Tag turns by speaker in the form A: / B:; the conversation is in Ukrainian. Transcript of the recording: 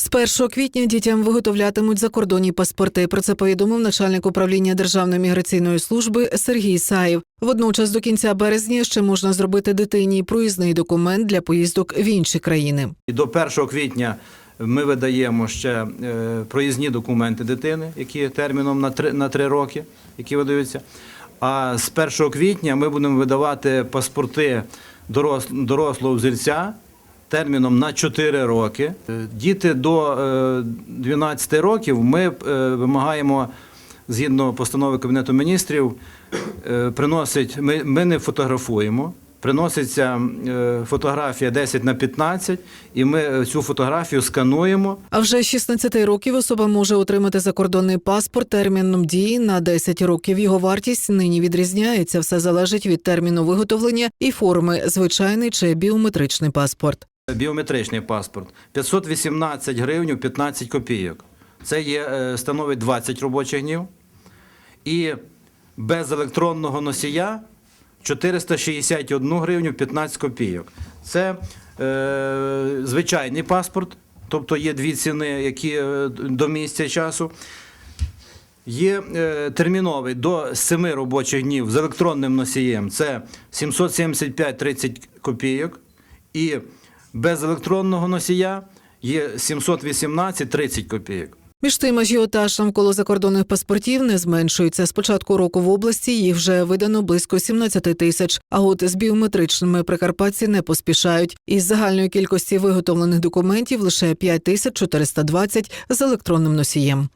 A: З 1 квітня дітям виготовлятимуть закордонні паспорти. Про це повідомив начальник управління Державної міграційної служби Сергій Саєв. Водночас до кінця березня ще можна зробити дитині проїзний документ для поїздок в інші країни.
B: До 1 квітня ми видаємо ще е, проїзні документи дитини, які терміном на 3, на 3 роки, які видаються. А з 1 квітня ми будемо видавати паспорти дорос, дорослого взірця терміном на 4 роки. Е, Діти до е, 12 років ми е, вимагаємо згідно постанови Кабінету міністрів, е, приносить, ми, ми не фотографуємо. Приноситься е, фотографія 10 на 15, і ми е, цю фотографію скануємо.
A: А вже з 16 років особа може отримати закордонний паспорт терміном дії на 10 років. Його вартість нині відрізняється. Все залежить від терміну виготовлення і форми звичайний чи біометричний паспорт.
B: Біометричний паспорт 518 гривень 15 копійок. Це є, е, становить 20 робочих днів. І без електронного носія 461 гривню 15 копійок. Це е, звичайний паспорт, тобто є дві ціни, які е, до місця часу. Є е, терміновий до 7 робочих днів з електронним носієм. Це 775-30 копійок. І без електронного носія є 718-30 копійок.
A: Між тим, ажіотаж навколо закордонних паспортів не зменшується. З початку року в області їх вже видано близько 17 тисяч. А от з біометричними прикарпатці не поспішають. Із загальної кількості виготовлених документів лише 5 тисяч 420 з електронним носієм.